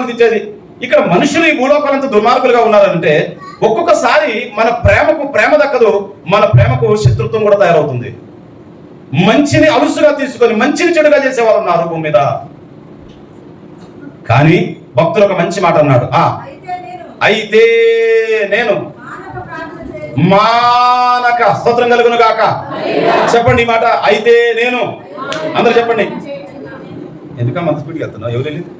వాళ్ళని తెచ్చేది ఇక్కడ మనుషులు ఈ భూలోకాలంత దుర్మార్గులుగా ఉన్నారంటే ఒక్కొక్కసారి మన ప్రేమకు ప్రేమ దక్కదు మన ప్రేమకు శత్రుత్వం కూడా తయారవుతుంది. మంచిని అలుసుగా తీసుకొని మంచిని చెడుగా చేసేవారు ఉన్నారు భూమి మీద. కానీ భక్తులు ఒక మంచి మాట అన్నాడు. ఆ అయితే నేను మానక స్తోత్రం కలుగును గాక. చెప్పండి ఈ మాట అయితే నేను. అందరు చెప్పండి. ఎందుకమ్మా అంత వెళ్తున్నావు ఎవరు వెళ్ళింది?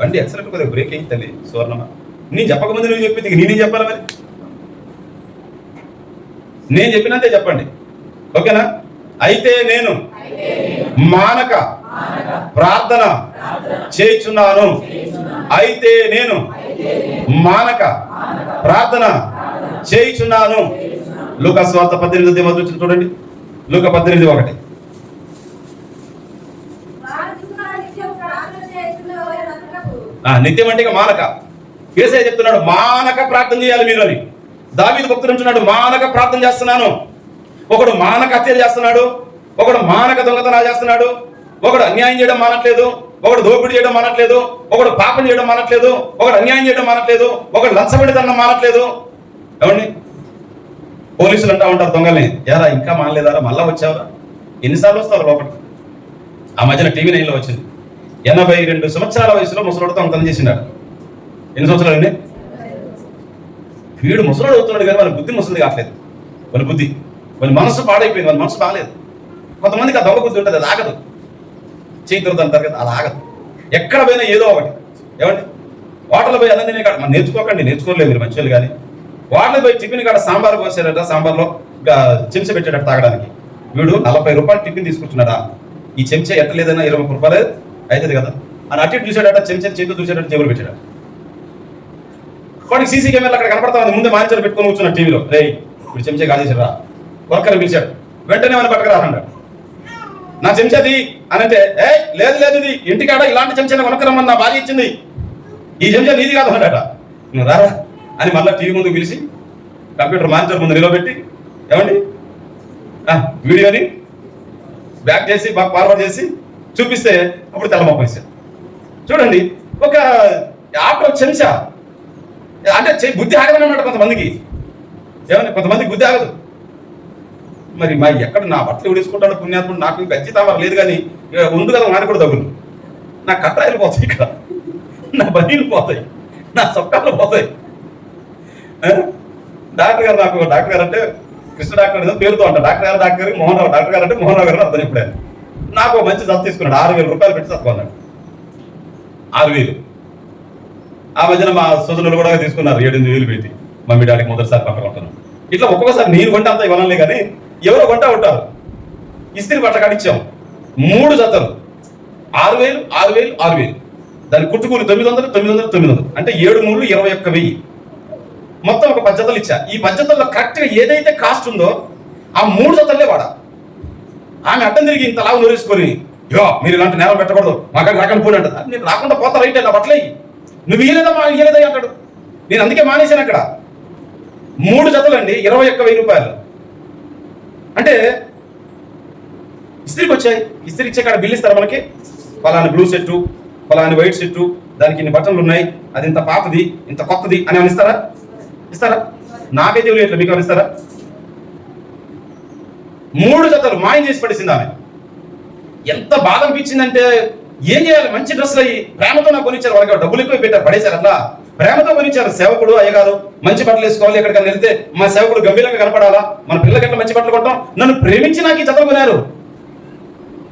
బండి ఎక్సలెంట్ కొద్దిగా బ్రేక్ అయింది తల్లి సువర్ణమ్మ. నేను చెప్పకముందు నువ్వు చెప్పింది నేనేం చెప్పాలి మరి? నేను చెప్పినంతే చెప్పండి. ఓకేనా? అయితే నేను మానక ప్రార్థన చేయుచున్నాను. అయితే నేను మానక ప్రార్థన చేయుచున్నాను. లూకా స్వార్థ పద్దెనిమిది మొదలు చూడండి. లూక పద్దెనిమిది ఒకటి ప్రార్థన నిత్యం ప్రార్థన చేస్తున్నవారు అందరకు ఆ, నిత్యం అంటే ఇక మానక. కేసే చెప్తున్నాడు మానక ప్రార్థన చేయాలి మీరు అని. దావీదు భక్తుడు అంటున్నాడు మానక ప్రార్థన చేస్తున్నాను. ఒకడు మానక హత్య చేస్తున్నాడు ఒకడు మానక దొంగతనాలు చేస్తున్నాడు ఒకడు అన్యాయం చేయడం మానట్లేదు ఒకడు దోపిడీ చేయడం మానట్లేదు ఒకడు పాపం చేయడం మానట్లేదు ఒకడు అన్యాయం చేయడం మానట్లేదు ఒకడు లంచబడితనం మానట్లేదు. ఏమండి? పోలీసులు అంటా ఉంటారు దొంగల్ని. యారా ఇంకా మానలేదారా? మళ్ళా వచ్చావరా? ఎన్నిసార్లు వస్తారు లోపలికి? ఆ మధ్యన టీవీ నైన్లో వచ్చింది. ఎనభై రెండు సంవత్సరాల వయసులో ముసలోడు దొంగతనం చేసినాడు ఎన్ని సంవత్సరాలు అండి? వీడు ముసలోడు అవుతున్నాడు కానీ వాళ్ళ బుద్ధి ముసలిది కావట్లేదు. వాళ్ళ బుద్ధి వాళ్ళ మనసు పాడైపోయింది వాళ్ళ మనసు బాగలేదు. కొంతమందికి ఆ దొంగ బుద్ధి ఉంటుంది అది ఆగదు. చేతులు అంటారు కదా అది ఆగదు. ఎక్కడ పోయినా ఏదో ఒకటి. ఏమండి? హోటల్ పోయి అన్నం నేను కాడ మనం నేర్చుకోకండి నేర్చుకోలేదు మీరు మంచి కానీ. హోటల్ పోయి టిఫిన్ కాడ సాంబార్ పోసారట సాంబార్లో చెంచా పెట్టాడట తాగడానికి. వీడు నలభై రూపాయలు టిఫిన్ తీసుకుంటున్నాడా? ఈ చెంచా ఎట్టలేదన్నా ఇరవై రూపాయలు? అవుతుంది కదా? అని అటు ఇటు చిన్న చిన్న చేతులు చూసాడట జేబులు పెట్టాడు వాడికి సీసీ కెమెరా అక్కడ కనపడతా ఉంది ముందే మానిటర్ పెట్టుకొని కూర్చున్నాడు టీవీలో. రే ఇప్పుడు చెంచా రా. వర్కర్ పిలిచాడు. వెంటనే మనం పట్టుకురా అన్నాడు నా చెంచాది అని అంటే ఏ లేదు లేదు ఇది ఇంటికాడ ఇలాంటి చెంచాని కొనకరమ్మని నా భార్య ఇచ్చింది. ఈ చెంచా నీది కాదు అన్నాడట. నువ్వు రారా అని మళ్ళీ టీవీ ముందు పిలిచి కంప్యూటర్ మానిటర్ ముందు నిలబెట్టి ఏమండి? వీడియోని బ్యాక్ చేసి బాగా ఫార్వర్డ్ చేసి చూపిస్తే అప్పుడు తెల్లమొక్క వేశాడు చూడండి ఒక ఆఫ్టర్ చెంచా. అంటే చెయ్యి బుద్ధి ఆగదని అన్నాడు కొంతమందికి. ఏమన్నా కొంతమందికి బుద్ధి ఆగదు. మరి మా ఎక్కడ నా బట్టలు విడుచుకుంటాడు పుణ్యాత్ముడు నాకు ఖచ్చితంగా లేదు కానీ ఉంది కదా వాడికి కూడా తగులు. నా కట్టాయిలు పోతాయి ఇక్కడ. నా బనీలు పోతాయి. నా చొక్కాలు పోతాయి. డాక్టర్ గారు నాకు డాక్టర్ గారు అంటే కృష్ణ డాక్టర్ ఏదో పేరుతో అంట డాక్టర్ గారు డాక్టర్ గారు మోహన్ రావు. డాక్టర్ గారు అంటే మోహన్ రావు గారు అర్థం ఇప్పుడు నాకు మంచి జత తీసుకున్నాడు. ఆరు వేల రూపాయలు పెట్టి చదువుకున్నాడు ఆరు వేలు. ఆ మధ్యన మా సోదరులు కూడా తీసుకున్నారు. ఏడెనిమిది వేలు పెట్టి. మమ్మీ డాడీకి మొదటిసారి పక్కన ఉంటాను ఇట్లా ఒక్కొక్కసారి నేను కొంటే అంత ఇవ్వనులే కానీ ఎవరో కొంటా ఉంటారు. ఇస్త్రీ బట్ట కాడిచ్చాం. మూడు జతలు. ఆరు వేలు ఆరు వేలు ఆరు వేలు. దాని కుట్టుకూలి తొమ్మిది వందలు తొమ్మిది వందలు తొమ్మిది వందలు. అంటే ఏడు మూడు ఇరవై ఒక్క వెయ్యి. మొత్తం ఒక పది ఇచ్చా. ఈ పది కరెక్ట్గా ఏదైతే కాస్ట్ ఉందో ఆ మూడు జతలే వాడా. ఆమె అడ్డం తిరిగి ఇంత లావు నూరేసుకొని యో మీరు ఇలాంటి నేరం పెట్టకూడదు మాకు రాకుండా పోనీ అంటది. నేను రాకుండా పోతా రైట్ నా బట్టలే నువ్వు ఇయ్యలేదా మా ఇయ్యలేదా అంటాడు. నేను అందుకే మానేశాను అక్కడ. మూడు జతలండి ఇరవై ఒక్క వెయ్యి రూపాయలు. అంటే ఇస్త్రీకి వచ్చాయి. ఇస్త్రీ ఇచ్చే కాడ బిల్ ఇస్తారు మనకి? పలాని బ్లూ సెట్టు పలాని వైట్ సెట్టు దానికి ఇన్ని బట్టలు ఉన్నాయి అది ఇంత పాతది ఇంత కొత్తది అని ఏమైనా ఇస్తారా? ఇస్తారా? నాకైతే ఇవ్వలేదు ఇట్లా మీకు ఇస్తారా? మూడు జతలు మాయం చేసి పడేసింది ఆమె. ఎంత బాధ అనిపించిందంటే ఏం చేయాలి? మంచి డ్రెస్సులు అయ్యి ప్రేమతో నాకు కొనిచ్చారు. వాళ్ళకి డబ్బులు ఎక్కువ పెట్టారు. పడేశారు అట్లా ప్రేమతో కొనిచ్చారు. సేవకుడు అయ్యగారు మంచి బట్టలు వేసుకోవాలి. ఎక్కడికైనా వెళ్తే మా సేవకుడు గంభీరంగా కనపడాలా? మన పిల్లలకి మంచి బట్టలు కొట్టడం? నన్ను ప్రేమించి నాకు ఈ జతలు కొనారు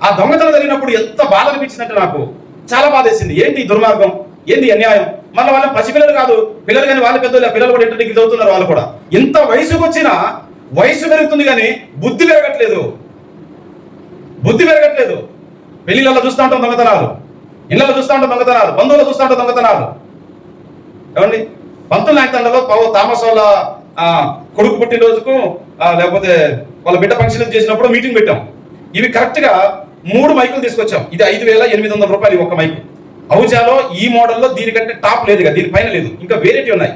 ఆ దొంగతనం జరిగినప్పుడు ఎంత బాధ అనిపించిందంటే నాకు. చాలా బాధ వేసింది. ఏంటి దుర్మార్గం? ఏంటి అన్యాయం? మళ్ళీ వాళ్ళ పసిపిల్లలు కాదు. పిల్లలు కానీ వాళ్ళ పెద్దలు పిల్లలు కూడా ఇంటర్ డిగ్రీ చదువుతున్నారు వాళ్ళు కూడా. ఎంత వయసుకు వచ్చినా వయసు పెరుగుతుంది కానీ బుద్ధి పెరగట్లేదు. బుద్ధి పెరగట్లేదు. పెళ్ళిళ్ళలో చూస్తూ ఉంటాం దొంగతనాలు. ఇళ్ళలో చూస్తూ ఉంటాం దొంగతనాలు. బంధువులు చూస్తూ ఉంటాం దొంగతనాలు. ఏమండి? పంతులు నాయకుతండలో పవ తామస్ వాళ్ళ కొడుకు పుట్టినరోజుకు రోజుకు లేకపోతే వాళ్ళ బిడ్డ ఫంక్షన్ చేసినప్పుడు మీటింగ్ పెట్టాం. ఇవి కరెక్ట్గా మూడు మైకులు తీసుకొచ్చాం. ఇది ఐదు వేల ఎనిమిది వందల రూపాయలు ఒక మైకు. అవుజాలో ఈ మోడల్లో దీనికంటే టాప్ లేదు దీని పైన లేదు. ఇంకా వేరేటివి ఉన్నాయి.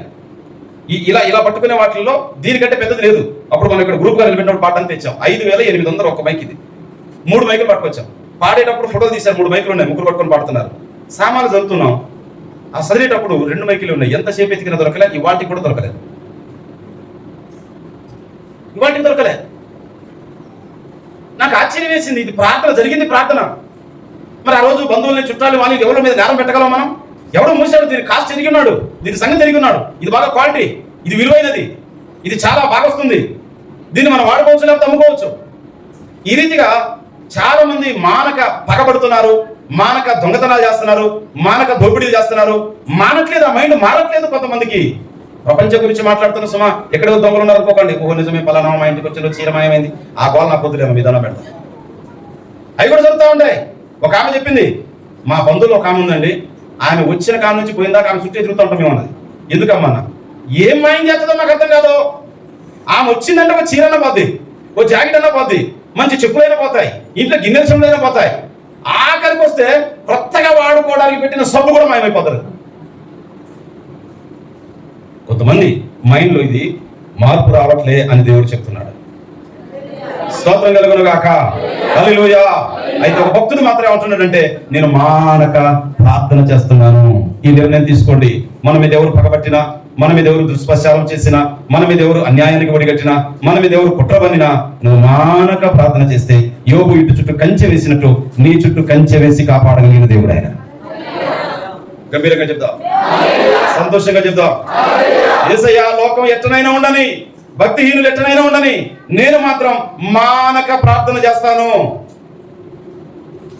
ఇలా ఇలా పట్టుకునే వాటిల్లో దీనికంటే పెద్దది లేదు. అప్పుడు మనం ఇక్కడ గ్రూప్గా నిలబెట్టినప్పుడు పాట అంతా తెచ్చాం. ఐదు వేల ఎనిమిది వందలు ఒక మైక్ ఇది. మూడు మైకులు పట్టుకొచ్చాం. పాడేటప్పుడు ఫోటోలు తీశారు. మూడు మైకులు ఉన్నాయి. ముగ్గురు పట్టుకొని పాడుతున్నారు. సామాన్లు చదువుతున్నాం. ఆ చదివేటప్పుడు రెండు మైకిలు ఉన్నాయి. ఎంతసేపు ఎతికినా దొరకలే. ఇవాటికి కూడా దొరకలేదు ఇవాటికి దొరకలే. నాకు ఆశ్చర్యం వేసింది. ఇది ప్రార్థన జరిగింది ప్రార్థన. మరి ఆ రోజు బంధువుల్ని చుట్టాలు వాళ్ళకి ఎవరి మీద నేరం పెట్టగలం మనం? ఎవడో మూసాడు? దీని కాస్ట్ తిరిగి ఉన్నాడు దీని సంగతి తిరిగి ఉన్నాడు ఇది బాగా క్వాలిటీ. ఇది విలువైనది. ఇది చాలా బాగా వస్తుంది. దీన్ని మనం వాడుకోవచ్చు లేకపోతే అమ్ముకోవచ్చు. ఈ రీతిగా చాలా మంది మానక పగబడుతున్నారు మానక దొంగతనాలు చేస్తున్నారు మానక దోపిడీలు చేస్తున్నారు. మానట్లేదు? ఆ మైండ్ మారట్లేదు కొంతమందికి. ప్రపంచం గురించి మాట్లాడుతున్న సుమా ఎక్కడో దొంగలు ఉన్నారు అనుకోకండి. ఓహో నిజమే పలానా మా ఇంటికి వచ్చిన చీరమయమైంది ఆ గోల నా పొద్దులేమో విధానం దండం పెడతా. అవి కూడా జరుగుతూ ఉంటాయి ఒక ఆమె చెప్పింది మా బంధువులు ఒక ఆమె ఉందండి. ఆమె వచ్చిన కాడ నుంచి పోయిందాక ఆమె చుట్టూ తిరుగుతూ మేము అన్నది ఎందుకమ్మా ఏం మైండ్ చేస్తుందో నాకు అర్థం కాదు. ఆమె వచ్చిందంటే ఒక చీరన పోద్ది ఓ జాకెట్ అన్న పోద్ది మంచి చెప్పులైనా పోతాయి ఇంట్లో గిన్నెల చెప్పులైనా పోతాయి. ఆఖరికి వస్తే కొత్తగా వాడుకోవడానికి పెట్టిన సబ్బు కూడా మాయమైపోతారు. కొంతమంది మైండ్లో ఇది మార్పు రావట్లే అని దేవుడు చెప్తున్నాడు స్తోత్రం కలుగును గాక హల్లెలూయా. అయితే ఒక భక్తుడు మాత్రం ఏమంటున్నాడంటే నేను మానక ప్రార్థన చేస్తున్నాను. ఈ నిర్ణయం తీసుకోండి. మన మీద ఎవరు పగబట్టినా మన మీద ఎవరు దుష్ప్రచారం చేసినా మన మీద ఎవరు అన్యాయానికి ఒడిగట్టినా మన మీద ఎవరు కుట్రబన్నినా నువ్వు మానక ప్రార్థన చేస్తే యోగు ఇటు చుట్టూ కంచె వేసినట్టు నీ చుట్టూ కంచె వేసి కాపాడగలిగిన దేవుడు ఆయన గంభీరంగా చెప్దాం. సంతోషంగా చెప్దాం. ఏసయ్యా లోకం ఎట్టనైనా ఉండని భక్తిహీనులు ఎట్టనైనా ఉండని నేను మాత్రం మానక ప్రార్థన చేస్తాను.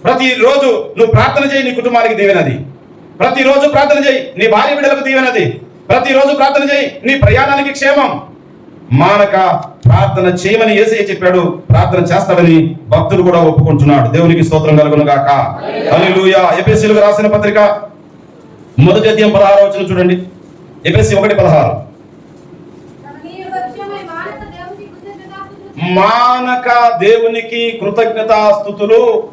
ప్రతిరోజు నువ్వు ప్రార్థన చేయి నీ కుటుంబానికి దీవెనది. ప్రతిరోజు ప్రార్థన చేయి నీ భార్య బిడ్డలకు దీవెనది. ప్రతిరోజు ప్రార్థన చేయి నీ ప్రయాణానికి క్షేమం. మానక ప్రార్థన చేయమని ఏసయ్య చెప్పాడు. ప్రార్థన చేస్తాడని భక్తుడు కూడా ఒప్పుకుంటున్నాడు. దేవునికి స్తోత్రం కలుగును గాక హల్లెలూయా. ఎపిసిలకు రాసిన పత్రిక మొదటి అధ్యయం పదహారు వచ్చిన చూడండి. ఎపిఎస్సీ ఒకటి పదహారు నీవు వచ్చేమై మానక దేవునికి కృతజ్ఞతాస్తుతులు మానక దేవునికి కృతజ్ఞతాస్థుతులు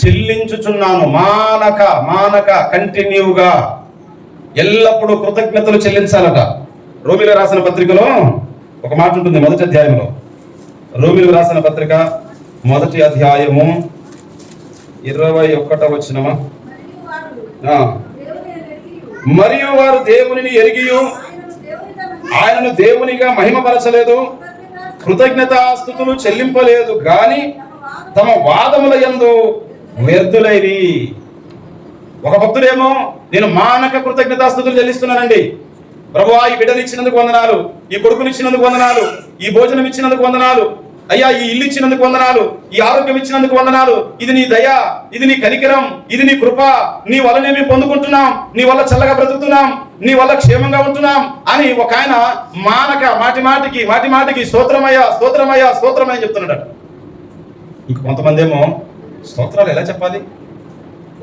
చెల్లించుచున్నాను. మానక మానక కంటిన్యూగా ఎల్లప్పుడూ కృతజ్ఞతలు చెల్లించాలట. రోమిలో రాసిన పత్రికలో ఒక మాట ఉంటుంది మొదటి అధ్యాయంలో. రోమిలు రాసిన పత్రిక మొదటి అధ్యాయము ఇరవై ఒకట వచ్చినమా మరియు వారు దేవుని దేవునిని ఎరిగియు ఆయనను దేవునిగా మహిమపరచలేదు. కృతజ్ఞతాస్థుతులు చెల్లింపలేదు గాని తమ వాదముల ఎందు వ్యర్థులైరి ఒక భక్తుడేమో నేను మానక కృతజ్ఞతాస్థుతులు చెల్లిస్తున్నానండి. ప్రభు ఈ బిడ్డనిచ్చినందుకు వందనాలు ఈ కొడుకునిచ్చినందుకు వందనాలు ఈ భోజనం ఇచ్చినందుకు వందనాలు అయ్యా ఈ ఇల్లు ఇచ్చినందుకు వందనాలు ఈ ఆరోగ్యం ఇచ్చినందుకు వందనాలు. ఇది నీ దయ ఇది నీ కనికరం ఇది నీ కృప. నీ వల్లనే మేము పొందుకుంటున్నాం నీ వల్ల చల్లగా బ్రతుకుతున్నాం నీ వల్ల క్షేమంగా ఉంటున్నాం అని ఒక ఆయన మానక మాటి మాటికి మాటి మాటికి స్తోత్రమయ్యా స్తోత్రమయ్యా స్తోత్రమయ్య అని చెప్తున్నాడు ఇంక కొంతమంది ఏమో స్తోత్రాలు ఎలా చెప్పాలి?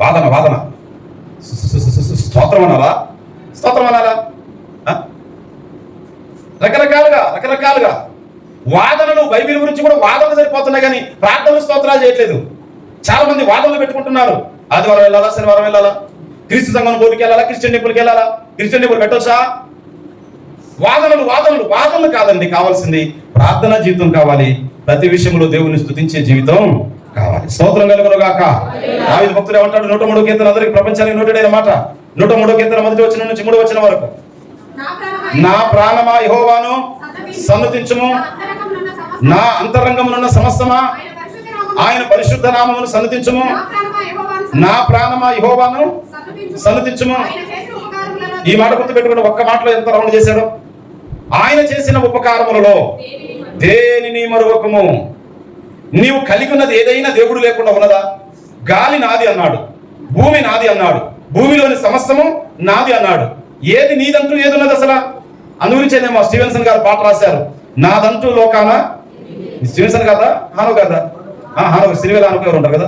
వాదన వాదన. స్తోత్రం అనాలా? స్తోత్రం అనాలా? రకరకాలుగా రకరకాలుగా. వాదనలు బైబిల్ గురించి కూడా వాదనలు సరిపోతున్నాయి కానీ ప్రార్థనలు స్తోత్రాలు చేయట్లేదు. చాలా మంది వాదనలు పెట్టుకుంటున్నారు. ఆదివారం వెళ్ళాలా? శనివారం వెళ్ళాలా? క్రీస్తు సంఘం బోర్డుకి వెళ్ళాలా? క్రిస్టియన్ టెంపుల్కి వెళ్ళాలా? క్రిస్టియన్ టెంపుల్ పెట్టొచ్చా? వాదనలు వాదనలు వాదనలు కాదండి. కావాల్సింది ప్రార్థన జీవితం కావాలి. ప్రతి విషయంలో దేవుని స్తుతించే జీవితం కావాలి. స్తోత్రం కలుగును గాక దావీదు భక్తుడు ఏమంటాడు? నూట మూడో కీర్తన అందరికి ప్రపంచానికి నోటెడైన మాట. నూట మూడో కీర్తన మొదటి వచ్చిన నుంచి మూడు వచ్చిన వరకు. నా ప్రాణమా యెహోవాను? సన్నతించము. నా అంతరంగమునున్న సమస్తమా? ఆయన పరిశుద్ధ నామమును సన్నతించము. నా ప్రాణమా యహోవాను సన్నతించము. ఈ మాట గుర్తు పెట్టుకుని ఒక్క మాటలో ఎంత రౌండ్ చేశాడు? ఆయన చేసిన ఉపకారములలో దేనిని మరొకము నీవు కలిగి ఉన్నది ఏదైనా దేవుడు లేకుండా ఉన్నదా? గాలి నాది అన్నాడు. భూమి నాది అన్నాడు. భూమిలోని సమస్తము నాది అన్నాడు. ఏది నీదంటూ ఏది ఉన్నది అసలు? అందుగురించేనేమో స్టీవెన్సన్ గారు పాట రాశారు. నాదంటూ లోకాన స్టీవెన్సన్ కదా హానో కదా ఆ, హాను గారు సిరివేల గారు ఉంటారు కదా?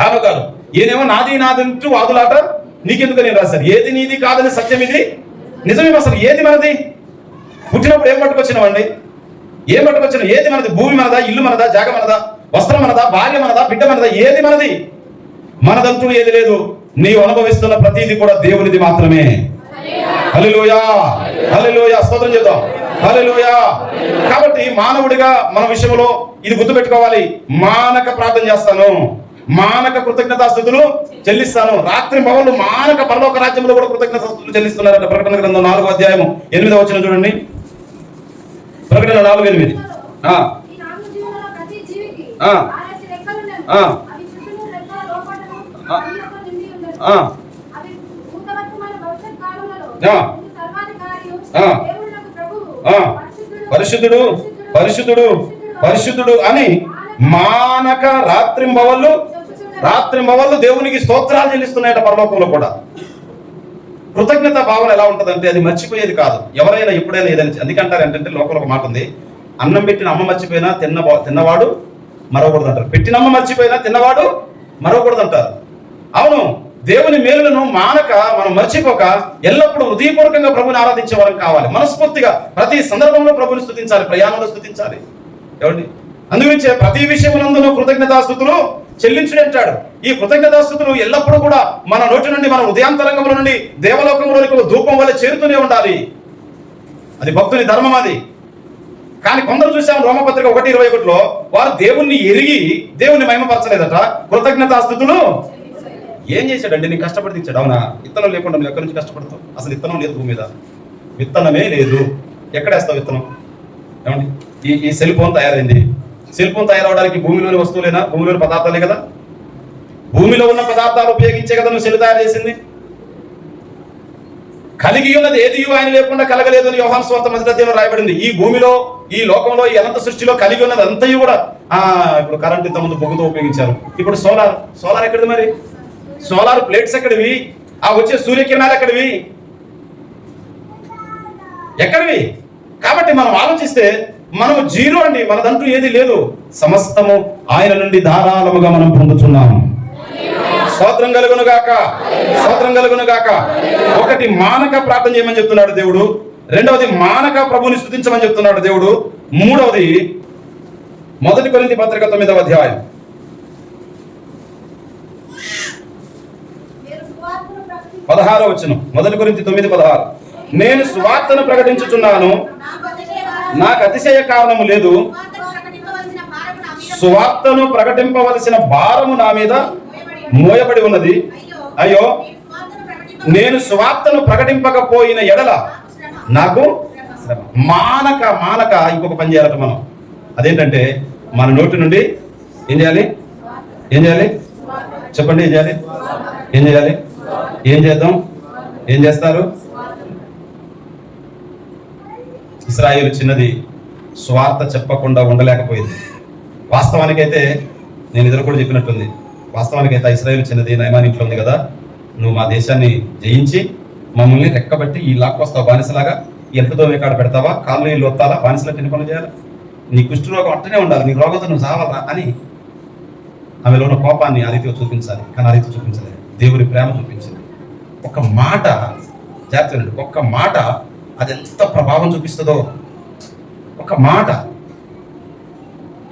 హానో గారు ఈయనేమో నాది నాదంటూ వాదులాట నీకెందుకు నేను రాశాను? ఏది నీది కాదని సత్యం ఇది? నిజమేమో అసలు ఏది మనది? పుట్టినప్పుడు ఏం పట్టుకొచ్చినామండి? ఏం పట్టుకొచ్చిన? ఏది మనది? భూమి మనదా? ఇల్లు మనదా? జాగ మనదా? వస్త్రం మనదా? భార్య మనదా? బిడ్డ మనదా? ఏది మనది? మనదంటూ ఏది లేదు. నీవు అనుభవిస్తున్న ప్రతిదీ కూడా దేవునిది మాత్రమే. హల్లెలూయా. హల్లెలూయా. స్తోత్రం చేద్దాం. హల్లెలూయా. కాబట్టి మానవుడిగా మన విషయంలో ఇది గుర్తుపెట్టుకోవాలి. మానక ప్రార్థన చేస్తాను. మానక కృతజ్ఞతాస్థుతులు చెల్లిస్తాను. రాత్రి పగలు మానక పరలోక రాజ్యంలో కూడా కృతజ్ఞతాస్థుతులు చెల్లిస్తున్నారట ప్రకటన గ్రంథం నాలుగో అధ్యాయం ఎనిమిదో వచ్చిన చూడండి. ప్రకటన నాలుగు ఎనిమిది. ఆ, ఆ. ఆ. అవి చుట్టూ రెక్కల లోపటను ఆ. పైనకు నిండి ఉన్నవి. ఆ. అవి భూతవర్తమాన భవిష్యత్ కాలములలో ఆ. ముందు సర్వాధికారియు, ఆ. దేవుళ్ళకు ప్రభువు, ఆ. పరిశుద్ధుడు, పరిశుద్ధుడు పరిశుద్ధుడు అని మానక రాత్రింబవళ్ళు రాత్రింబవళ్ళు దేవునికి స్తోత్రాలు చెల్లిస్తున్నాయట పరలోకంలో కూడా. కృతజ్ఞత భావన ఎలా ఉంటుందంటే అది మర్చిపోయేది కాదు. ఎవరైనా ఎప్పుడైనా ఏదైనా ఎందుకంటారు ఏంటంటే లోపల ఒక మాట ఉంది. అన్నం పెట్టిన అమ్మ మర్చిపోయినా తిన్న తిన్నవాడు మరవకూడదు అంటారు పెట్టిన అమ్మ మర్చిపోయినా తిన్నవాడు మరవకూడదు అంటారు అవును. దేవుని మేలులను మానక మనం మర్చిపోక ఎల్లప్పుడూ హృదయపూర్వకంగా ప్రభుని ఆరాధించే వారం కావాలి. మనస్ఫూర్తిగా ప్రతి సందర్భంలో ప్రభుని స్థుతించాలి ప్రయాణంలో స్థుతించాలి ఏమండి? అందుగురించే ప్రతి విషయమునందును కృతజ్ఞతాస్థుతులు చెల్లించుడు అంటాడు. ఈ కృతజ్ఞతాస్థుతులు ఎల్లప్పుడూ కూడా మన నోటి నుండి మన ఉదయాంతరంగంలో నుండి దేవలోకంలోనికి ధూపం వల్ల చేరుతూనే ఉండాలి. అది భక్తుని ధర్మం అది. కానీ కొందరు చూసాం రోమపత్రిక ఒకటి ఇరవై ఒకటిలో వారు దేవుణ్ణి ఎరిగి దేవుణ్ణి మహిమపరచలేదట. కృతజ్ఞతాస్థుతులు ఏం చేశాడండి? నేను కష్టపడి తెచ్చాడు అవునా? విత్తనం లేకుండా నువ్వు ఎక్కడి నుంచి కష్టపడతావు? అసలు విత్తనం లేదు భూమి మీద. విత్తనమే లేదు. ఎక్కడేస్తావు విత్తనం? ఏమండి? ఈ ఈ సెల్ ఫోన్ తయారైంది. సెల్ ఫోన్ తయారవడానికి భూమిలోని వస్తువులేనా? భూమిలోని పదార్థాలే కదా. భూమిలో ఉన్న పదార్థాలు ఉపయోగించే కదా నువ్వు సెల్ తయారు చేసింది. కలిగి ఉన్నది ఏది? ఆయన లేకుండా కలగలేదు అని యోహాన్ స్వార్థ మొదటి రాయబడింది. ఈ భూమిలో ఈ లోకంలో ఈ అనంత సృష్టిలో కలిగి ఉన్నది అంతయు కూడా ఇప్పుడు కరెంట్ ఇంత ముందు బొగ్గుతో ఉపయోగించారు. ఇప్పుడు సోలార్ సోలార్ ఎక్కడిది మరి? సోలార్ ప్లేట్స్ ఎక్కడివి? ఆ వచ్చే సూర్యకిరణాలు ఎక్కడివి? ఎక్కడివి? కాబట్టి మనం ఆలోచిస్తే మనము జీరో అండి మనదంటూ ఏది లేదు. సమస్తము ఆయన నుండి ధారాళముగా మనం పొందుతున్నాము స్తోత్రం కలుగును గాక స్తోత్రం కలుగును గాక ఒకటి మానక ప్రార్థన చేయమని చెప్తున్నాడు దేవుడు. రెండవది మానక ప్రభుని స్థుతించమని చెప్తున్నాడు దేవుడు. మూడవది మొదటి కొరింథీ పత్రిక తొమ్మిదవ అధ్యాయం. పదహారో వచ్చిన మొదటి గురించి తొమ్మిది పదహారు. నేను సువార్తను ప్రకటించుచున్నాను. నాకు అతిశయ- కారణము లేదు. సువార్తను ప్రకటింపవలసిన భారము నా మీద మోయబడి ఉన్నది. అయ్యో నేను సువార్తను ప్రకటింపకపోయిన ఎడల నాకు మానక మానక ఇంకొక పని చేయాలట మనం. అదేంటంటే మన నోటి నుండి ఏం చేయాలి? ఏం చేయాలి? చెప్పండి ఏం చేయాలి? ఏం చేయాలి? ఏం చేద్దాం? ఏం చేస్తారు? ఇస్రాయిల్ చిన్నది స్వార్థ చెప్పకుండా ఉండలేకపోయింది. వాస్తవానికైతే నేను ఎదురు కూడా చెప్పినట్టుంది. వాస్తవానికైతే ఇస్రాయిల్ చిన్నది నయమాన్ ఇంట్లో ఉంది కదా నువ్వు మా దేశాన్ని జయించి మమ్మల్ని రెక్కబట్టి ఈ లాక్కొస్తావు బానిసలాగా. ఎంతతో కాడ పెడతావా? కాళ్ళు నీళ్ళు వస్తాలా బానిసలకు ఎన్ని పనులు చేయాలి? నీ కుష్ఠరోగం అట్టనే ఉండాలి నీ రోగంతో నువ్వు సావాలా అని ఆమెలో ఉన్న కోపాన్ని ఆ రీతిగా చూపించాలి కానీ ఆ రీతి చూపించలేదు. దేవుని ప్రేమ చూపించింది. ఒక మాట జాగ్రత్త ఒక్క మాట అది ఎంత ప్రభావం చూపిస్తుందో. ఒక మాట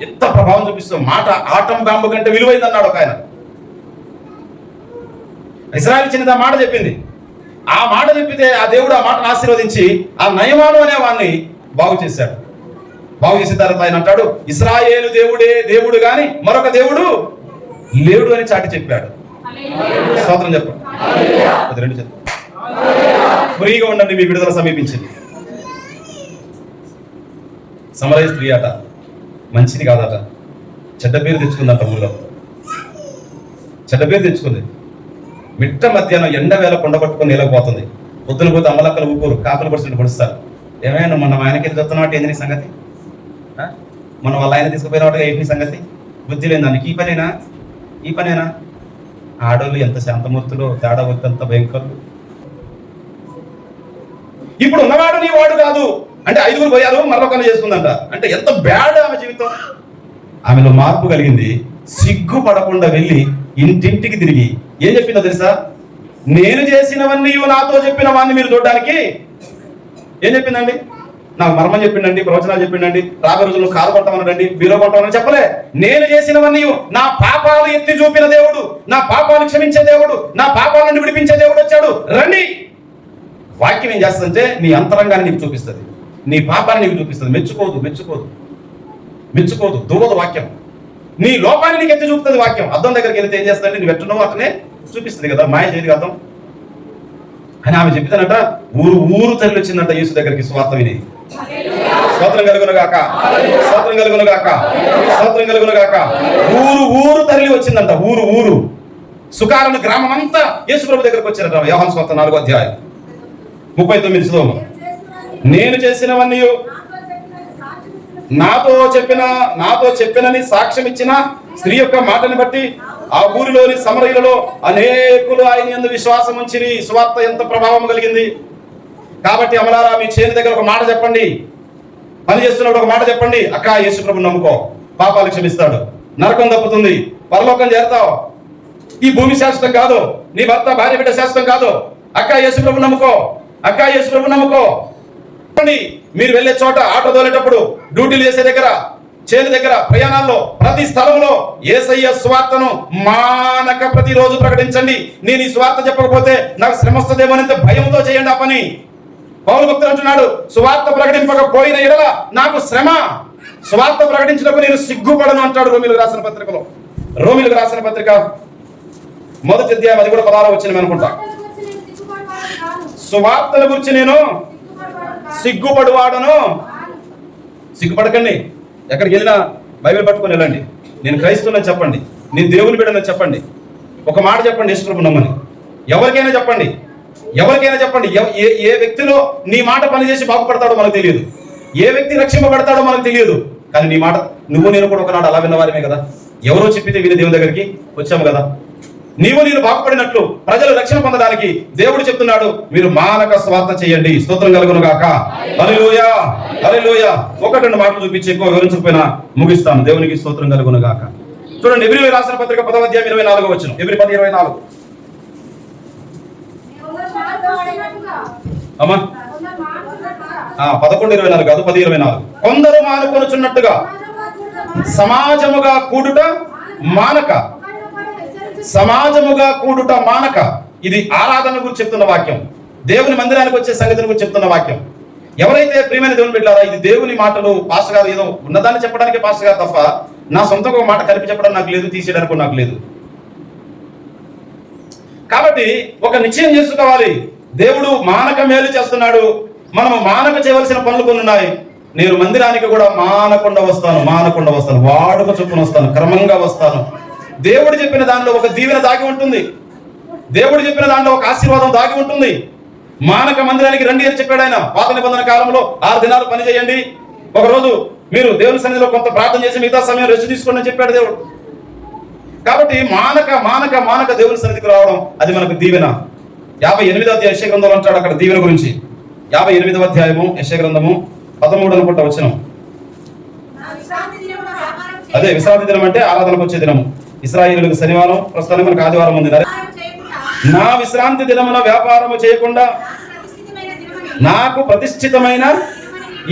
ఎంత ప్రభావం చూపిస్తుందో. మాట ఆటం బాంబు కంటే విలువైంది అన్నాడు ఒక ఆయన. ఇస్రాయల్ చిన్నది ఆ మాట చెప్పింది. ఆ మాట చెప్పితే ఆ దేవుడు ఆ మాటను ఆశీర్వదించి ఆ నయమాను అనే వాడిని బాగు చేశాడు. బాగు చేసిన తర్వాత ఆయన అంటాడు ఇస్రాయేలు దేవుడే దేవుడు గాని మరొక దేవుడు లేడు అని చాటి చెప్పాడు. స్తోత్రం చెప్పండి. అది రెండు చెప్పండి ఫ్రీగా ఉండండి మీ విడుదల సమీపించింది. సమరయ స్త్రీ అట మంచిది కాదట. చెడ్డ పేరు తెచ్చుకుందట ఊళ్ళో. చెడ్డ పేరు తెచ్చుకుంది. మిట్ట మధ్యాహ్నం ఎండ వేళ కొండ పట్టుకొని నీళ్ళకపోతుంది పొద్దున పోతే అమ్మలక్కలు ఊపూరు కాకులు పడిచినట్టు పడుస్తారు. ఏమైనా మొన్న ఆయనకి చెప్తున్నట్టు ఏంది నీ సంగతి? మనం వాళ్ళ ఆయన తీసుకుపోయినట్టుగా ఏంటి సంగతి? బుద్ధి లేని దానికి. ఈ పనేనా? ఈ పనేనా? ఆడోళ్ళు ఎంత శాంతమూర్తులు తేడా వద్దంత అంత భయంకరులు? ఇప్పుడు ఉన్నవాడు నీ వాడు కాదు. అంటే ఐదుగురు పోయారు మరొకరు చేసుకుందంట. అంటే ఎంత బ్యాడ్ ఆమె జీవితం. ఆమెలో మార్పు కలిగింది. సిగ్గుపడకుండా వెళ్ళి ఇంటింటికి తిరిగి. ఏం చెప్పిందో తెలుసా? నేను చేసినవన్నీ నాతో చెప్పిన వాడిని మీరు చూడడానికి. ఏం చెప్పిందండి? నాకు మర్మం చెప్పిండండి ప్రవచనాలు చెప్పిండండి రాబోయే రోజుల్లో కారు కొట్టమన్నాడండి బీరో పడతామని చెప్పలే. నేను చేసినవన్నీ నా పాపాలు ఎత్తి చూపిన దేవుడు నా పాపాలు క్షమించే దేవుడు నా పాపాల నుండి విడిపించే దేవుడు వచ్చాడు. రండి. వాక్యం ఏం చేస్తుందంటే నీ అంతరంగాన్ని నీకు చూపిస్తుంది. నీ పాపాన్ని నీకు చూపిస్తుంది. మెచ్చుకోదు మెచ్చుకోదు. మెచ్చుకోదు. దువ్వదు వాక్యం. నీ లోపాన్ని నీకు ఎత్తి చూపుతుంది వాక్యం. అద్దం దగ్గరికి వెళ్తే ఏం చేస్తుందంటే నువ్వు ఎట్టున్నావు అతనే చూపిస్తుంది కదా. మాయ చేయదు కదా. అని ఆమె చెప్తానట ఊరు ఊరు తల్లి వచ్చిందంట యేసు దగ్గరికి స్వార్థ విని. స్తోత్రం కలుగును గాక స్తోత్రం కలుగును గాక స్తోత్రం కలుగును గాక ఊరు ఊరు తరలి వచ్చిందంట ఊరు ఊరు. సుకారణ గ్రామం అంతా యేసుప్రభు దగ్గరకు వచ్చారట యోహాన్ స్వార్థ నాలుగో అధ్యాయం. ముప్పై తొమ్మిది శ్లోకం. నేను చేసినవన్నీ నాతో చెప్పిన నాతో చెప్పినని సాక్ష్యం ఇచ్చిన స్త్రీ యొక్క మాటని బట్టి ఆ ఊరిలోని సమరయులలో అనేకులు ఆయన యందు విశ్వాసం ఉంచిరి. సువార్త ఎంత ప్రభావం కలిగింది. కాబట్టి అమలారా మీ చేతి దగ్గర ఒక మాట చెప్పండి. పని చేస్తున్నప్పుడు ఒక మాట చెప్పండి. అక్క యేసుప్రభు నమ్ముకో. పాపాలు క్షమిస్తాడు. నరకం తప్పుతుంది. పరలోకం చేరుతావు. ఈ భూమి శాశ్వతం కాదు. నీ భర్త భార్య బిడ్డ శాశ్వతం కాదు. అక్క యేసుప్రభు నమ్ముకో. అక్క యేసుప్రభు నమ్ముకో. చెప్పండి. మీరు వెళ్ళే చోట ఆటో తోలేటప్పుడు డ్యూటీలు చేసే దగ్గర చేను దగ్గర ప్రయాణాల్లో ప్రతి స్థలంలో ఏసయ్య స్వార్థను మానక ప్రతిరోజు ప్రకటించండి. నేను ఈ స్వార్థ చెప్పకపోతే నాకు శ్రమ వస్తుందేమోనంత భయంతో చేయండి ఆ పని. పౌరు భక్తులు అంటున్నాడు సువార్త ప్రకటింపకపోయిన ఎడల నాకు శ్రమ. సువార్త ప్రకటించినప్పుడు నేను సిగ్గుపడను అంటాడు రోమిలకు రాసిన పత్రికలో. రోమిలకు రాసిన పత్రిక మొదటి అధ్యాయం అది కూడా పదాలు వచ్చింది అనుకుంటా. సువార్తల గురించి నేను సిగ్గుపడువాడను. సిగ్గుపడకండి. ఎక్కడికి వెళ్ళినా బైబిల్ పట్టుకొని వెళ్ళండి. నేను క్రైస్తవునని చెప్పండి. నేను దేవుని బిడ్డనని చెప్పండి. ఒక మాట చెప్పండి యేసుప్రభు నమ్మని. ఎవరికైనా చెప్పండి. ఎవరికైనా చెప్పండి. ఏ ఏ వ్యక్తిలో నీ మాట పనిచేసి బాగుపడతాడో మనకు తెలియదు. ఏ వ్యక్తి రక్షింపబడతాడో మనకు తెలియదు. కానీ నీ మాట నువ్వు నేను కూడా ఒకనాడు అలా విన్నవారమే కదా. ఎవరో చెప్పితే వీళ్ళ దేవుని దగ్గరికి వచ్చాము కదా. నీవు నేను బాగుపడినట్లు ప్రజలు రక్షణ పొందడానికి దేవుడు చెప్తున్నాడు. మీరు మానక స్వార్థ చేయండి. స్తోత్రం కలుగును గాక. హల్లెలూయా. హల్లెలూయా. ఒకటి రెండు మాటలు చూపించి ఎక్కువ వివరించకపోయినా ముగిస్తాను. దేవునికి స్తోత్రం కలుగును గాక. చూడండి ఎబ్రి రాసిన పత్రిక పదవధ్యాయం ఇరవై నాలుగు వచ్చిన ఎబ్రి పది ఇరవై నాలుగు. అమ్మా. పదకొండు ఇరవై నాలుగు కాదు పది ఇరవై నాలుగు. కొందరు మానుకొనుచున్నట్టుగా సమాజముగా కూడుట మానక. సమాజముగా కూడుట మానక. ఇది ఆరాధన గురించి చెప్తున్న వాక్యం. దేవుని మందిరానికి వచ్చే సంగతిని గురించి చెప్తున్న వాక్యం. ఎవరైతే ప్రియమైన దేవుని పెట్టారో ఇది దేవుని మాటలు పాస్టర్ గారు ఏదో ఉన్నదాన్ని చెప్పడానికి పాస్టర్ గారు తప్ప నా సొంతంగా ఒక మాట కలిపి చెప్పడం నాకు లేదు తీసేయడానికి నాకు లేదు. కాబట్టి ఒక నిశ్చయం చేసుకోవాలి. దేవుడు మానక మేలు చేస్తున్నాడు. మనము మానక చేయవలసిన పనులు కొన్ని ఉన్నాయి. నేను మందిరానికి కూడా మానకుండా వస్తాను మానకుండా వస్తాను వాడుక చొప్పున వస్తాను క్రమంగా వస్తాను. దేవుడు చెప్పిన దానిలో ఒక దీవెన దాగి ఉంటుంది. దేవుడు చెప్పిన దాంట్లో ఒక ఆశీర్వాదం దాగి ఉంటుంది. మానక మందిరానికి రండి అని చెప్పాడు ఆయన. పాత నిబంధన కాలంలో ఆరు దినాలు పని చేయండి. ఒక రోజు మీరు దేవుని సన్నిధిలో కొంత ప్రార్థన చేసి మిగతా సమయం రెస్ట్ తీసుకోండి అని చెప్పాడు దేవుడు. కాబట్టి మానక మానక మానక దేవుని సన్నిధికి రావడం అది మనకు దీవెన. యాభై ఎనిమిదవ అధ్యాయ యశ గ్రంథంలో అంటాడు అక్కడ దీవెన గురించి. యాభై ఎనిమిదవ అధ్యాయము యశ గ్రంథము పదమూడు అనుకుంటా వచ్చిన అదే విశ్రాంతి దినం అంటే ఆరాధనకు వచ్చే దినము. ఇస్రాయిలకు శనివారం ప్రస్తుతానికి మనకు ఆదివారం ఉంది. నా విశ్రాంతి దినమున వ్యాపారము చేయకుండా నాకు ప్రతిష్ఠితమైన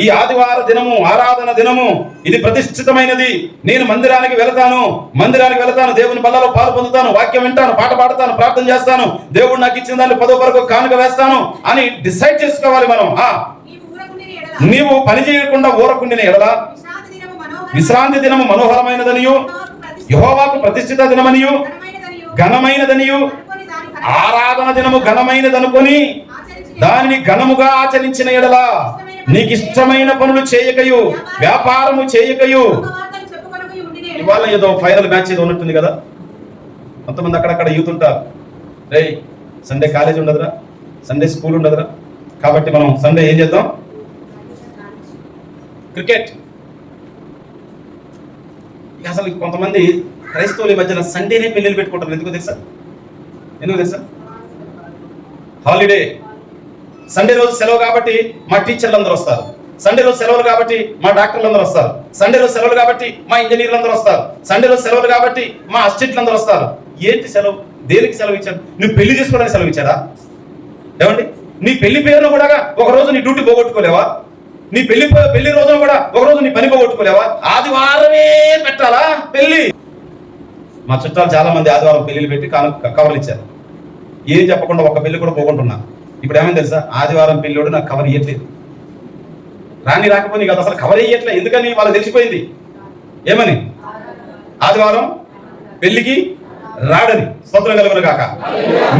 ఈ ఆదివార దినము ఆరాధన దినము ఇది ప్రతిష్ఠితమైనది. నేను మందిరానికి వెళతాను మందిరానికి వెళతాను దేవుని బల్లలో పాలు పొందుతాను వాక్యం వింటాను పాట పాడతాను ప్రార్థన చేస్తాను. దేవుడు నాకు ఇచ్చిన దాన్ని పదో వరకు కానుక వేస్తాను అని డిసైడ్ చేసుకోవాలి మనం. నీవు పని చేయకుండా ఊరకుండిన ఎడలా. విశ్రాంతి దినము మనోహరమైనదనియు. యహోవాకు ప్రతిష్ఠిత దినమనియు ఘనమైనదనియు ఆరాధన దినము ఘనమైనదనుకొని దానిని ఘనముగా ఆచరించిన ఎడల నీకు ఇష్టమైన పనులు చేయకయు వ్యాపారము చేయకయు. ఇవాళ ఏదో ఫైనల్ మ్యాచ్ ఏదో ఉన్నట్టుంది కదా? కొంతమంది అక్కడక్కడ యూత్ ఉంటారు రే సండే కాలేజ్ ఉండదురా? సండే స్కూల్ ఉండదురా? కాబట్టి మనం సండే ఏం చేద్దాం? క్రికెట్. ఇక అసలు కొంతమంది క్రైస్తవుల ఈ మధ్యన సండేనే పెళ్ళిళ్ళు పెట్టుకుంటారు. ఎందుకు తెలుసా? ఎందుకు తెలుసా? హాలిడే సండే రోజు సెలవు కాబట్టి మా టీచర్లు అందరూ వస్తారు. సండే రోజు సెలవులు కాబట్టి మా డాక్టర్లు అందరూ వస్తారు. సండే రోజు సెలవులు కాబట్టి మా ఇంజనీర్లు అందరూ వస్తారు. సండే రోజు సెలవులు కాబట్టి మా అసిస్టెంట్లు అందరూ వస్తారు. ఏంటి సెలవు? దేనికి సెలవు ఇచ్చారు? నువ్వు పెళ్ళి చేసుకోవడానికి సెలవు ఇచ్చారా? ఏమండి? నీ పెళ్ళి పేరును కూడా ఒక రోజు నీ డ్యూటీ పోగొట్టుకోలేవా? నీ పెళ్ళి పెళ్ళి రోజున కూడా ఒక రోజు నీ పని పోగొట్టుకోలేవా? ఆదివారమే పెట్టాలా పెళ్ళి? మా చుట్టాలు చాలా మంది ఆదివారం పెళ్ళిలు పెట్టి కాను కవర్లు ఇచ్చారు. ఏం చెప్పకుండా ఒక పెళ్ళి కూడా పోగొట్టున్నా ఇప్పుడు ఏమైంది తెలుసా? ఆదివారం పెళ్ళోడు నాకు కవర్ ఇయ్యట్లేదు. రాని రాకపోయి కదా అసలు కవర్ ఇయ్యట్లేదు ఎందుకని వాళ్ళకి తెలిసిపోయింది? ఏమని? ఆదివారం పెళ్ళికి రాడని. స్వతంత్రం కలుగును కాక.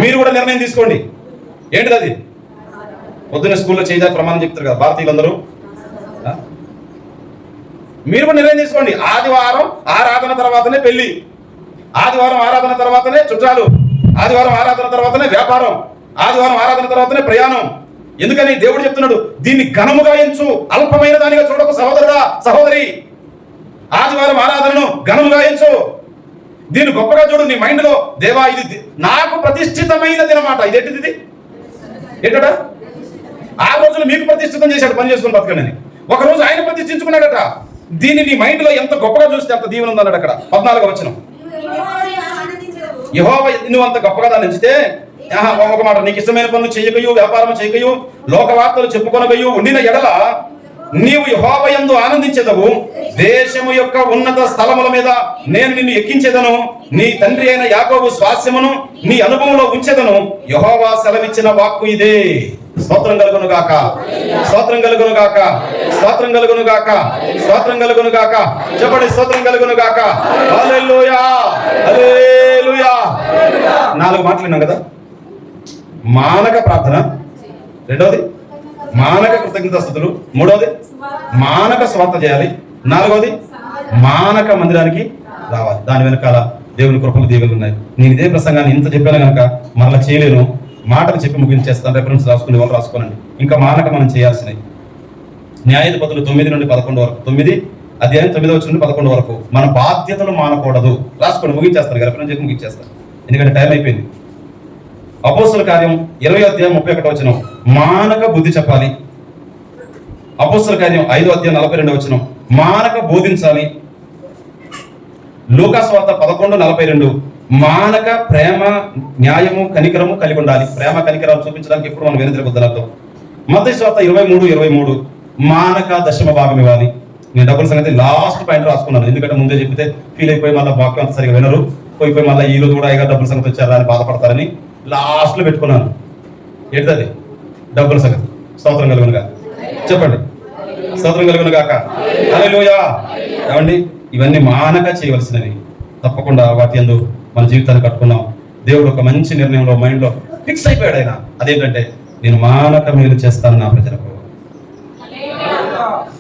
మీరు కూడా నిర్ణయం తీసుకోండి. ఏంటిది అది? పొద్దున్న స్కూల్లో చేయాలి ప్రమాణం చెప్తారు కదా భారతీయులందరూ. మీరు కూడా నిర్ణయం తీసుకోండి. ఆదివారం ఆరాధన తర్వాతనే పెళ్ళి. ఆదివారం ఆరాధన తర్వాతనే చుట్టాలు. ఆదివారం ఆరాధన తర్వాతనే వ్యాపారం. ఆదివారం ఆరాధన తర్వాతనే ప్రయాణం. ఎందుకని? దేవుడు చెప్తున్నాడు దీన్ని ఘనముగా ఎంచు. అల్పమైన దానిగా చూడకు సహోదరుడా సహోదరి. ఆదివారం ఆరాధనను ఘనముగా ఎంచు. దీన్ని గొప్పగా చూడు నీ మైండ్లో. దేవా ఇది నాకు ప్రతిష్ఠితమైన దినమాట. ఇది? ఏంటిది ఇది ఆ రోజులు మీకు ప్రతిష్ఠితం చేశాడు పని చేసుకుని బతకండి ఒక రోజు ఆయన ప్రతిష్ఠించుకున్నాడట. దీన్ని నీ మైండ్లో ఎంత గొప్పగా చూస్తే అంత దీవెన ఉందన్నాడు అక్కడ. పద్నాలుగు వచ్చిన యహోవ నువ్వు అంత గొప్పగా దాన్ని ఎంచితే ఒక మాట నీకు ఇష్టమైన పనులు చేయకయు వ్యాపారం చేయకయు లోక వార్తలు చెప్పుకొనకయు ఉండిన ఎడల నీవు యహోవ యందు ఆనందించేదవు. దేశము యొక్క ఉన్నత స్థలముల మీద నేను నిన్ను ఎక్కించేదను. నీ తండ్రి అయిన యాకోబు స్వాస్యమును నీ అనుభవంలో ఉంచేదను. యహోవా సెలవిచ్చిన వాక్కు ఇదే. స్తోత్రం కలుగును గాక. స్తోత్రం కలుగును గాక. స్తోత్రం కలుగును గాక. స్తోత్రం కలుగును గాక. చెప్పండి స్తోత్రం కలుగును గాక. నాలుగు మాటలు విన్నాం కదా? మానక ప్రార్థన. రెండవది మానక కృతజ్ఞతాస్థుతులు మూడవది మానక స్వార్థ చేయాలి. నాలుగవది మానక మందిరానికి రావాలి. దాని వెనకాల దేవుని కృపలు దీవెలు ఉన్నాయి. నేను ఇదే ప్రసంగాన్ని ఇంత చెప్పాను కనుక మరలా చేయలేను. మాటలు చెప్పి ముగించేస్తాను రెఫరెన్స్ రాసుకునే వాళ్ళు రాసుకోనండి. ఇంకా మానక మనం చేయాల్సినవి. న్యాయాధిపతులు తొమ్మిది నుండి పదకొండు వరకు తొమ్మిది అధ్యాయం తొమ్మిది వచ్చి నుండి పదకొండు వరకు మన బాధ్యతలు మానకూడదు. రాసుకోండి ముగించేస్తాను రెఫరెన్స్ చెప్పి ముగించేస్తాను. ఎందుకంటే టైం అయిపోయింది. అపోస్తుల కార్యం ఇరవై అధ్యాయం ముప్పై ఒకటి వచ్చిన మానక బుద్ధి చెప్పాలి. అపోస్తుల కార్యం ఐదో అధ్యాయం నలభై రెండు వచ్చిన మానక బోధించాలి. లూకాస్వార్త పదకొండు నలభై రెండు. మానక ప్రేమ న్యాయము కనికరము కలిగి ఉండాలి. ప్రేమ కనికరాలు చూపించడానికి ఎప్పుడు మనం వెనుదిరగొద్దని అర్థం మధ్య శ్వాత ఇరవై మూడు ఇరవై మూడు మానక దశమ భాగం ఇవ్వాలి. నేను డబ్బుల సంగతి లాస్ట్ పాయింట్ రాసుకున్నాను. ఎందుకంటే ముందే చెప్తే ఫీల్ అయిపోయి మళ్ళీ వాక్యం అంత సరిగా వినరు. పోయి పోయి మళ్ళీ ఈ రోజు కూడా అయ్యగా డబ్బుల సంగతి వచ్చారా అని బాధపడతారని లాస్ట్లో పెట్టుకున్నాను. ఏంటది డబ్బుల సంగతి. స్తోత్రం కలుగునుగా. చెప్పండి. స్తోత్రం కలుగును గాక లోయా ఏమండి? ఇవన్నీ మానక చేయవలసినవి. తప్పకుండా వాటి ఎందుకు మన జీవితాన్ని కట్టుకున్నాం. దేవుడు ఒక మంచి నిర్ణయంలో మైండ్లో ఫిక్స్ అయిపోయాడు ఆయన. అదేంటంటే నేను మానక మేలు చేస్తాను నా ప్రజలకు.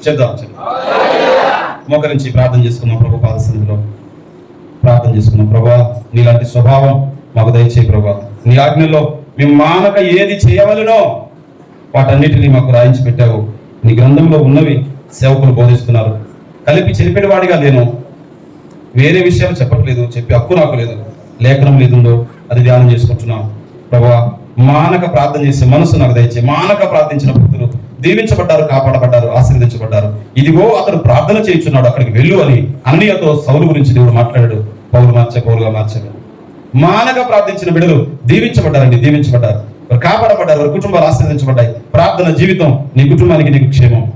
చెప్దాం చెప్దాం. మోకరించి ప్రార్థన చేసుకున్నాం ప్రభు పాద ప్రార్థన చేసుకున్నాం ప్రభా నీలాంటి స్వభావం మాకు దయచేయి ప్రభా. నీ ఆజ్ఞలో మేము మానక ఏది చేయవలనో వాటన్నిటిని మాకు రాయించి పెట్టావు. నీ గ్రంథంలో ఉన్నవి సేవకులు బోధిస్తున్నారు. కలిపి చనిపోయిన వాడిగా లేను. వేరే విషయాలు చెప్పట్లేదు చెప్పి హక్కు నాకు లేదు. లేఖనం ఏదుందో అది ధ్యానం చేసుకుంటున్నాం. ప్రభా మానక ప్రార్థన చేసే మనసు నాకు దయచే మానక ప్రార్థించిన భక్తులు దీవించబడ్డారు కాపాడబడ్డారు ఆశీర్వదించబడ్డారు. ఇదిగో అతడు ప్రార్థన చేయించున్నాడు అక్కడికి వెళ్ళు అని అన్నయ్యతో సౌలు గురించి దేవుడు మాట్లాడాడు. పౌలు మార్చే పౌరుగా మార్చాడు. మానక ప్రార్థించిన బిడ్డలు దీవించబడ్డారండి దీవించబడ్డారు. కాపాడబడ్డారు వారి కుటుంబాలు ఆశీర్వదించబడ్డాయి. ప్రార్థన జీవితం నీ కుటుంబానికి నీకు క్షేమం.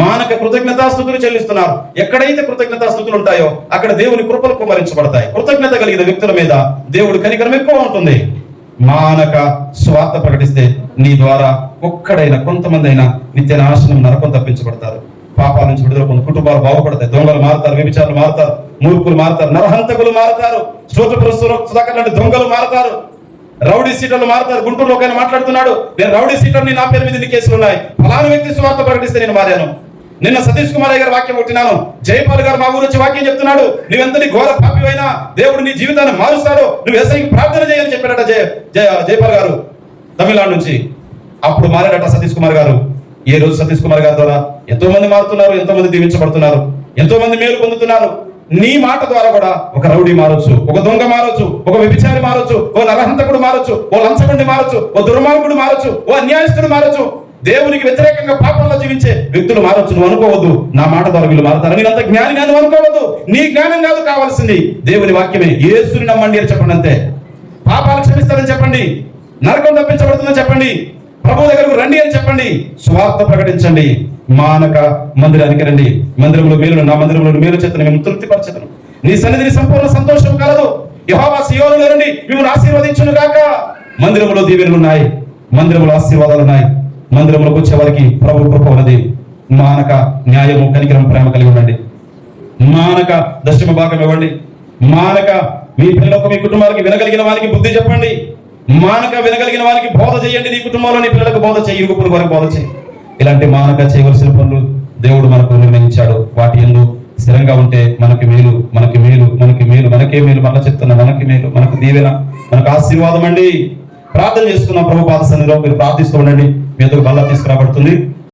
మానక కృతజ్ఞతాస్థుతులు చెల్లిస్తున్నారు. ఎక్కడైతే కృతజ్ఞతాస్థుతులు ఉంటాయో అక్కడ దేవుని కృపలు కుమరించబడతాయి. కృతజ్ఞత కలిగిన వ్యక్తుల మీద దేవుడు కనికరం ఎక్కువ ఉంటుంది. మానక స్వార్థ ప్రకటిస్తే నీ ద్వారా ఒక్కడైనా కొంతమంది అయినా నిత్య నాశనం నరకం తప్పించబడతారు. పాపాల నుంచి విడుదల కొన్ని కుటుంబాలు బాగుపడతాయి. దొంగలు మారుతారు వ్యభిచారులు మారుతారు మూర్ఖులు మారుతారు నరహంతకులు మారుతారు చోటు లాంటి దొంగలు మారుతారు. రౌడీ సీటర్లు మారుతారు. గుంటూరులో ఒక మాట్లాడుతున్నాడు నేను రౌడీ సీటర్ నా పేరు మీద ఎన్ని కేసులు ఉన్నాయి? ఫలానా వ్యక్తి స్వార్థ ప్రకటిస్తే నేను మారాను. నిన్న సతీష్ కుమార్ గారి వాక్యం కొట్టినాను. జయపాల్ గారు మా ఊరు వచ్చి వాక్యం చెప్తున్నాడు. నువ్వెంతటి ఘోర పాపివైనా దేవుడు నీ జీవితాన్ని మారుస్తాడు నువ్వు ఎస్ఐకి ప్రార్థన చేయని చెప్పాడట జయ జయ జయపాల్ గారు తమిళనాడు నుంచి. అప్పుడు మారాడట సతీష్ కుమార్ గారు. ఏ రోజు సతీష్ కుమార్ గారి ద్వారా ఎంతో మంది మారుతున్నారు ఎంతో మంది దీవించబడుతున్నారు ఎంతో మంది మేలు పొందుతున్నారు. నీ మాట ద్వారా కూడా ఒక రౌడీ మారొచ్చు ఒక దొంగ మారొచ్చు ఒక వ్యభిచారి మారొచ్చు ఓ నరహంతకుడు మారొచ్చు ఓ లంచగొండి మారొచ్చు ఓ దుర్మార్గుడు మారొచ్చు ఓ అన్యాయస్తుడు మారొచ్చు. దేవునికి వ్యతిరేకంగా పాపంలో జీవించే వ్యక్తులు మారొచ్చు. నువ్వు అనుకోవద్దు. నా మాట ద్వారా వీళ్ళు మారతారు. నేను అంత జ్ఞాని కాదు అనుకోవద్దు. నీ జ్ఞానం కాదు కావాల్సింది దేవుని వాక్యమే. యేసుని నమ్మండి అని చెప్పండి అంతే. పాపాలు క్షమిస్తారని చెప్పండి. నరకం తప్పించబడుతుందని చెప్పండి. ప్రభు దగ్గరకు రండి అని చెప్పండి. స్వార్థ ప్రకటించండి. మానక మందిరానికి రండి. మందిరంలో మేలు నా మందిరంలో మేలు చేతను మేము తృప్తిపరచతను. నీ సన్నిధిని సంపూర్ణ సంతోషం కలదు. యహోవా సియోలు రండి. మిమ్మల్ని ఆశీర్వదించును గాక మందిరంలో దీవెనలు ఉన్నాయి. మందిరంలో ఆశీర్వాదాలు ఉన్నాయి. మందిరంలోకి వచ్చే వారికి ప్రభు కృప ఉన్నది. మానక న్యాయము కనికరం ప్రేమ కలిగి ఉండండి. మానక దశమ భాగం ఇవ్వండి. మానక మీ పిల్లలకు మీ కుటుంబానికి వినగలిగిన వారికి బుద్ధి చెప్పండి. మానక వినగలిగిన వారికి బోధ చేయండి. నీ కుటుంబంలో నీ పిల్లలకు బోధ చేయి. ఇరుగుపుల వారికి బోధ చేయి. ఇలాంటి మానక చేయవలసిన పనులు దేవుడు మనకు నిర్ణయించాడు. వాటి ఎందు స్థిరంగా ఉంటే మనకి మేలు మనకి మేలు మనకి మేలు మనకే మేలు మరల చెప్తున్నా మనకి మేలు మనకు దీవెన మనకు ఆశీర్వాదం అండి. ప్రార్థన చేసుకున్నాం ప్రభు పాద సన్నిధిలో మీరు ప్రార్థిస్తూ ఉండండి. మీ ఎదుగు బల్ల తీసుకురాబడుతుంది.